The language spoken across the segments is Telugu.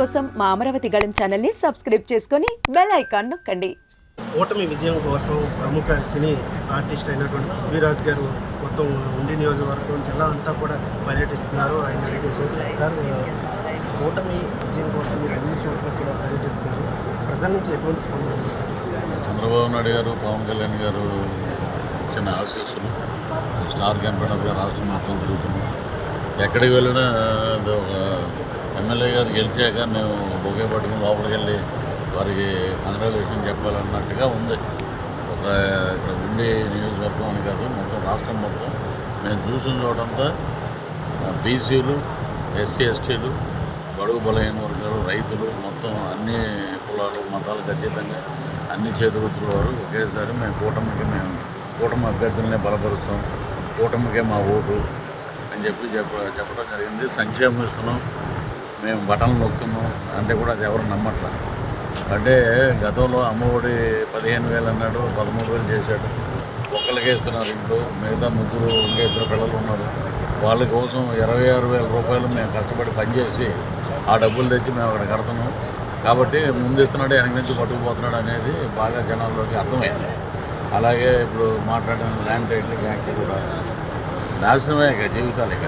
కోసం మా అమరావతి గళం ఛానల్ని సబ్స్క్రైబ్ చేసుకొని బెల్ ఐకాన్ నొక్కండి. ఓటమి విజయం కోసం ప్రముఖ సినీ ఆర్టిస్ట్ అయినటువంటి పృథ్వీరాజ్ గారు మొత్తం ఉండి నియోజకవర్గం జిల్లా అంతా కూడా పర్యటిస్తున్నారు. ఆయన సార్ ఓటమి విజయం కోసం మీరు అన్ని చోట్ల కూడా పర్యటిస్తున్నారు. ప్రజల నుంచి ఎటువంటి స్పందన? చంద్రబాబు నాయుడు గారు పవన్ కళ్యాణ్ గారు ఇచ్చిన ఆశీస్సులు స్టార్ క్యాంపెయినర్గా రాష్ట్రం మొత్తం తిరుగుతున్నాం ఎక్కడికి వెళ్ళినా ఎమ్మెల్యే గారు గెలిచాక మేము బొకే పట్టుకుని లోపలికి వెళ్ళి వారికి కంగ్రాచులేషన్ చెప్పాలన్నట్టుగా ఉంది. ఒక ఇక్కడ ఉండే నియోజకవర్గం అని కాదు మొత్తం రాష్ట్రం మొత్తం. మేము చూసిన చోటంతా బీసీలు ఎస్సీ ఎస్టీలు బడుగు బలహీన వర్గాలు రైతులు మొత్తం అన్ని కులాలు మతాలకు ఖచ్చితంగా అన్ని చేతివృత్తుల వారు ఒకేసారి మేము కూటమికి మేము కూటమి అభ్యర్థులనే బలపరుస్తాం. కూటమికే మా ఓటు అని చెప్పి చెప్ప చెప్పడం జరిగింది. సంక్షేమం ఇస్తున్నాం. మేము బటన్లు నొక్కుతున్నాం అంటే కూడా అది ఎవరు నమ్మట్లా. అంటే గతంలో అమ్మఒడి పదిహేను వేలు అన్నాడు పదమూడు వేలు చేశాడు. ఒక్కరికే ఇస్తున్నారు ఇంట్లో మిగతా ముగ్గురు ఇంకా ఇద్దరు పిల్లలు ఉన్నారు. వాళ్ళ కోసం ఇరవై ఆరు వేల రూపాయలు మేము కష్టపడి పనిచేసి ఆ డబ్బులు తెచ్చి మేము అక్కడ కడుతున్నాం. కాబట్టి ముందు ఇస్తున్నాడు వెనక నుంచి పట్టుకుపోతున్నాడు అనేది బాగా జనాల్లోకి అర్థమైంది. అలాగే ఇప్పుడు మాట్లాడిన ల్యాండ్ టైట్లు గ్యాంగ్కి కూడా నాశనమే ఇక జీవితాలు ఇక.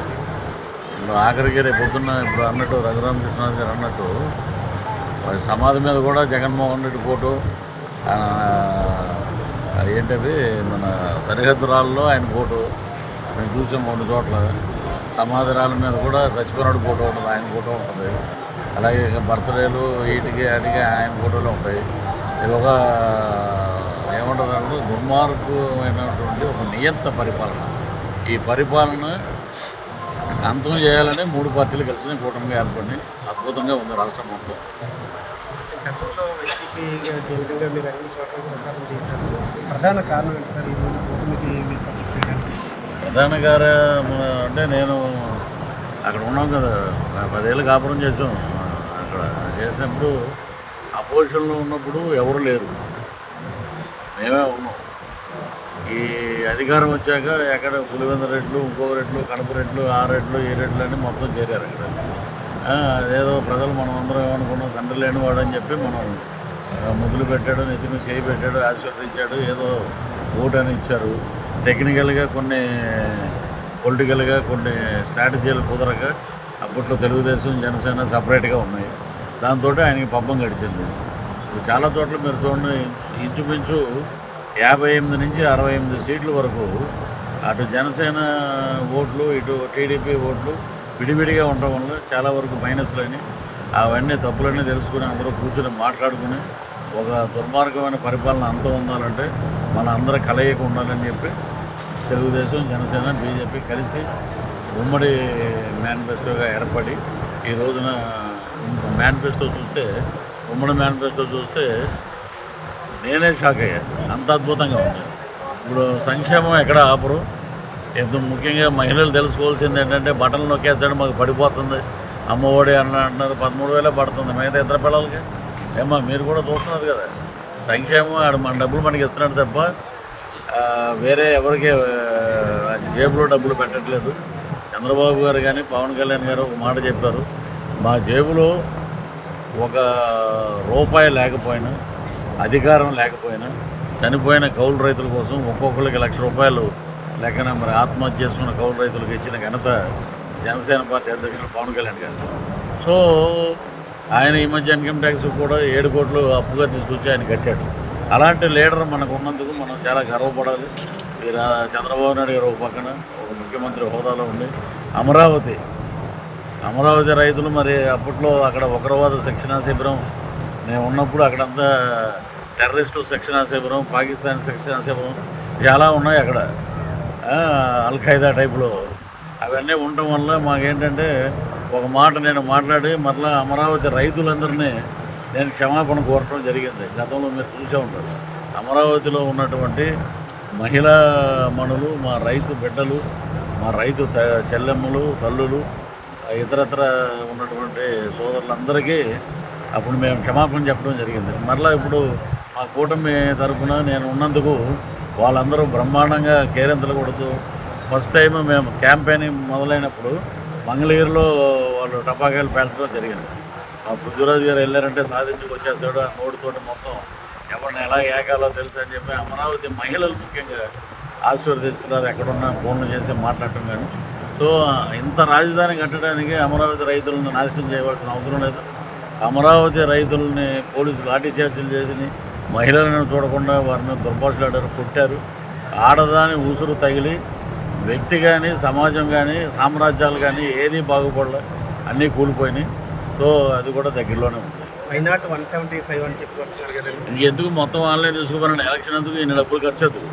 ఇప్పుడు ఆఖరికి రేపు పొద్దున్న ఇప్పుడు అన్నట్టు రఘురామకృష్ణరాజు గారు అన్నట్టు వారి సమాధి మీద కూడా జగన్మోహన్ రెడ్డి ఫోటో ఆయన ఏంటది మన సరిహద్దు రాళ్ళలో ఆయన ఫోటో మేము చూసాం మూడు చోట్ల. సమాధి రాళ్ళ మీద కూడా సత్యనారాయణ ఫోటో ఉంటుంది ఆయన ఫోటో ఉంటుంది. అలాగే ఇక బర్త్డేలు వీటికి అడిగి ఆయన ఫోటోలు ఉంటాయి. ఇది ఒక ఏమంటారు అంటే దుర్మార్గమైనటువంటి ఒక నియంత పరిపాలన. ఈ పరిపాలన అంతం చేయాలని మూడు పార్టీలు కలిసి కూటమిగా ఏర్పడి అద్భుతంగా ఉంది రాష్ట్రం మొత్తం. గతంలో వైసీపీ కేంద్రంగా మీరు అన్ని చోట్ల ప్రచారం చేశారు. ప్రధాన కారణం ఏంటి సార్? ఈ రోజు ఓటమికి మీరు సపోర్ట్ చేయడానికి. ప్రధాన కార్యం అంటే నేను అక్కడ ఉన్నాం కదా పదేళ్ళు కాపురం చేసాం అక్కడ చేసినప్పుడు అపోజిషన్లో ఉన్నప్పుడు ఎవరు లేరు. మేమే ఉన్నాం. ఈ అధికారం వచ్చాక ఎక్కడ పులివెంద రెట్లు ఇంకో రెట్లు కడప రెట్లు ఆ రెట్లు ఈ రెట్లు అని మొత్తం చేరారు అక్కడ. అదేదో ప్రజలు మనం అందరం ఏమనుకున్నాం తండ్రి లేనివాడు అని చెప్పి మనం ఆ, ముద్దులు పెట్టాడు నెత్తిని చేయి పెట్టాడు ఆశీర్వదించాడు ఏదో ఓటు అని ఇచ్చారు. టెక్నికల్గా కొన్ని పొలిటికల్గా కొన్ని స్ట్రాటజీలు కుదరక అప్పట్లో తెలుగుదేశం జనసేన సపరేట్గా ఉన్నాయి. దాంతో ఆయనకి పబ్బం గడిచింది. చాలా చోట్ల మీరు చూడండి ఇంచు- ఇంచుమించు యాభై ఎనిమిది నుంచి అరవై ఎనిమిది సీట్ల వరకు అటు జనసేన ఓట్లు ఇటు టీడీపీ ఓట్లు విడివిడిగా ఉండడం వల్ల చాలా వరకు మైనస్లని అవన్నీ తప్పులన్నీ తెలుసుకుని అందరూ కూర్చొని మాట్లాడుకుని ఒక దుర్మార్గమైన పరిపాలన అంతం ఉండాలంటే మన అందరూ కలయిక ఉండాలని చెప్పి తెలుగుదేశం జనసేన బీజేపీ కలిసి ఉమ్మడి మేనిఫెస్టోగా ఏర్పడి ఈ రోజున మేనిఫెస్టో చూస్తే ఉమ్మడి మేనిఫెస్టో చూస్తే నేనే షాక్ అయ్యా. అంత అద్భుతంగా ఉంది. ఇప్పుడు సంక్షేమం ఎక్కడ ఆపరు. ఎంతో ముఖ్యంగా మహిళలు తెలుసుకోవాల్సింది ఏంటంటే బటన్లు నొక్కేస్తాడు మాకు పడిపోతుంది. అమ్మఒడి అన్న అంటున్నారు పదమూడు వేలే పడుతుంది. మిగతా ఇతర పిల్లలకి? ఏమో మీరు కూడా చూస్తున్నారు కదా. సంక్షేమం ఆడ మన డబ్బులు మనకి ఇస్తున్నాడు తప్ప వేరే ఎవరికి జేబులో డబ్బులు పెట్టట్లేదు. చంద్రబాబు గారు కానీ పవన్ కళ్యాణ్ గారు ఒక మాట చెప్పారు. మా జేబులో ఒక రూపాయి లేకపోయినా అధికారం లేకపోయినా చనిపోయిన కౌలు రైతుల కోసం ఒక్కొక్కరికి లక్ష రూపాయలు లెక్కన మరి ఆత్మహత్య చేసుకున్న కౌలు రైతులకు ఇచ్చిన ఘనత జనసేన పార్టీ అధ్యక్షుడు పవన్ కళ్యాణ్ గారు. సో ఆయన ఈ మధ్య ఇన్కమ్ ట్యాక్స్ కూడా ఏడు కోట్లు అప్పుగా తీసుకొచ్చి ఆయన కట్టాడు. అలాంటి లీడర్ మనకు ఉన్నందుకు మనం చాలా గర్వపడాలి. మీరు చంద్రబాబు నాయుడు గారు ఒక పక్కన ఒక ముఖ్యమంత్రి హోదాలో ఉండి అమరావతి అమరావతి రైతులు మరి అప్పట్లో అక్కడ ఉగ్రవాద శిక్షణా శిబిరం నేను ఉన్నప్పుడు అక్కడంతా టెర్రరిస్టు శిక్షణా శిబిరం పాకిస్తాన్ శిక్షణా శిబిరం చాలా ఉన్నాయి అక్కడ. అల్ఖైదా అల్ ఖైదా టైపులో. అవన్నీ ఉండటం వల్ల మాకేంటంటే ఒక మాట నేను మాట్లాడి మరలా అమరావతి రైతులందరినీ నేను క్షమాపణ కోరటం జరిగింది. గతంలో మీరు చూసే ఉంటారు. అమరావతిలో ఉన్నటువంటి మహిళా మనులు మా రైతు బిడ్డలు మా రైతు చెల్లెమ్మలు తల్లులు ఇతరత్ర ఉన్నటువంటి సోదరులందరికీ అప్పుడు మేము క్షమాపణ చెప్పడం జరిగింది. మరలా ఇప్పుడు మా కూటమి తరఫున నేను ఉన్నందుకు వాళ్ళందరూ బ్రహ్మాండంగా కేరింతలు కొడుతూ ఫస్ట్ టైం మేము క్యాంపెయినింగ్ మొదలైనప్పుడు మంగళగిరిలో వాళ్ళు టపాకాయలు పేల్చడం జరిగింది. ఆ పృథ్వీరాజు గారు వెళ్ళారంటే సాధించుకు వచ్చేసాడు ఆ నోటితోటి మొత్తం ఎవరిని ఎలా ఏకాలో తెలుసు అని చెప్పి అమరావతి మహిళలు ముఖ్యంగా ఆశీర్వదిస్తున్నారు ఎక్కడున్నా ఫోన్లు చేసి మాట్లాడటం కానీ. సో ఇంత రాజధాని కట్టడానికి అమరావతి రైతులను నాశనం చేయవలసిన అవసరం లేదు. అమరావతి రైతుల్ని పోలీసులు లాఠీ చార్జీలు చేసినాయి. మహిళలను చూడకుండా వారిని దుర్భాషలాడారు కొట్టారు. ఆడదాని ఊసురు తగిలి వ్యక్తి కానీ సమాజం కానీ సామ్రాజ్యాలు కానీ ఏది బాగుపడలే. అన్నీ కూలిపోయినాయి. సో అది కూడా దగ్గరలోనే ఉంది. వైనాట్ వన్ సెవెంటీ ఫైవ్ అని చెప్పి వస్తున్నారు కదండి ఇంకెందుకు మొత్తం ఆన్లైన్ తీసుకుపోయిన ఎలక్షన్ ఎందుకు? ఇన్ని డబ్బులు ఖర్చు ఎందుకు?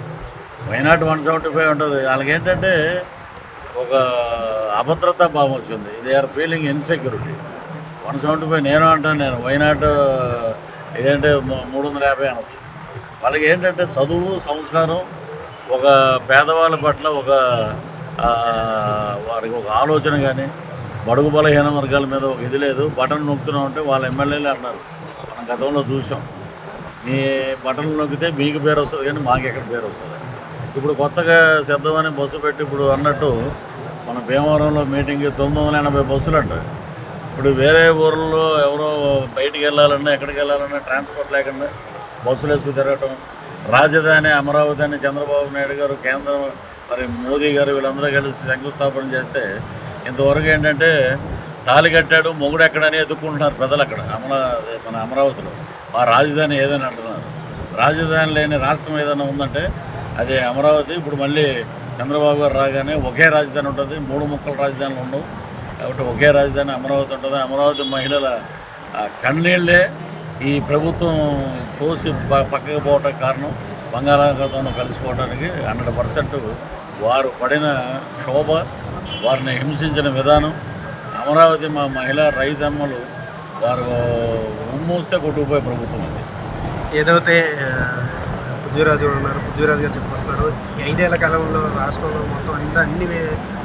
వైనాట్ వన్ సెవెంటీ ఫైవ్ ఉంటుంది వాళ్ళకి ఏంటంటే ఒక అభద్రతా భావం వచ్చింది. They are feeling insecurity one seventy five నేను అంటాను నేను. వైనాట్ ఇదేంటే మూడు వందల యాభై అనొచ్చు. వాళ్ళకి ఏంటంటే చదువు సంస్కారం ఒక పేదవాళ్ళ పట్ల ఒక వారికి ఒక ఆలోచన కానీ బడుగు బలహీన వర్గాల మీద ఒక ఇది లేదు. బటన్ నొక్కుతున్నాం అంటే వాళ్ళ ఎమ్మెల్యేలు అన్నారు మనం గతంలో చూసాం మీ బటన్లు నొక్కితే మీకు పేరు వస్తుంది కానీ మాకు ఎక్కడ పేరు వస్తుంది? ఇప్పుడు కొత్తగా శబ్దమని బస్సు పెట్టి ఇప్పుడు అన్నట్టు మన భీమవరంలో మీటింగ్ తొమ్మిది వందల ఎనభై బస్సులు అంటారు ఇప్పుడు వేరే ఊర్లో ఎవరో బయటికి వెళ్ళాలన్నా ఎక్కడికి వెళ్ళాలన్నా ట్రాన్స్పోర్ట్ లేకుండా బస్సులు వేసుకు తిరగటం రాజధాని అమరావతి అని చంద్రబాబు నాయుడు గారు కేంద్రం మరి మోదీ గారు వీళ్ళందరూ కలిసి శంకుస్థాపన చేస్తే ఇంతవరకు ఏంటంటే తాలి కట్టాడు మొగుడు ఎక్కడని ఎదుర్కొంటున్నారు ప్రజలు అక్కడ అమరా మన అమరావతిలో. మా రాజధాని ఏదని అంటున్నారు. రాజధాని లేని రాష్ట్రం ఏదైనా ఉందంటే అది అమరావతి ఇప్పుడు మళ్ళీ చంద్రబాబు గారు రాగానే ఒకే రాజధాని ఉంటుంది మూడు ముక్కల రాజధానులు ఉండవు. కాబట్టి ఒకే రాజధాని అమరావతి ఉంటుంది అమరావతి మహిళల కన్నీళ్ళే ఈ ప్రభుత్వం తోసి ప- పక్కకు పోవటానికి కారణం. బంగాళాఖాతంలో కలిసిపోవడానికి హండ్రెడ్ పర్సెంట్ వారు పడిన క్షోభ వారిని హింసించిన విధానం. అమరావతి మా మహిళా రైతమ్మలు వారు ఉమ్మూస్తే కొట్టుకుపోయే ప్రభుత్వం అది. ఏదైతే పృథ్వీరాజు ఉన్నారు. పృథ్వీరాజు గారు చెప్పుకొస్తారు ఈ ఐదేళ్ళ కాలంలో రాష్ట్రంలో మొత్తం అంతా అన్ని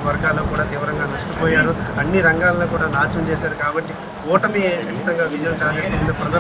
వర్గాల్లో కూడా తీవ్రంగా నష్టపోయారు. అన్ని రంగాల్లో కూడా నాశనం చేశారు కాబట్టి కూటమి ఖచ్చితంగా విజయం సాధిస్తుంది. ప్రజలు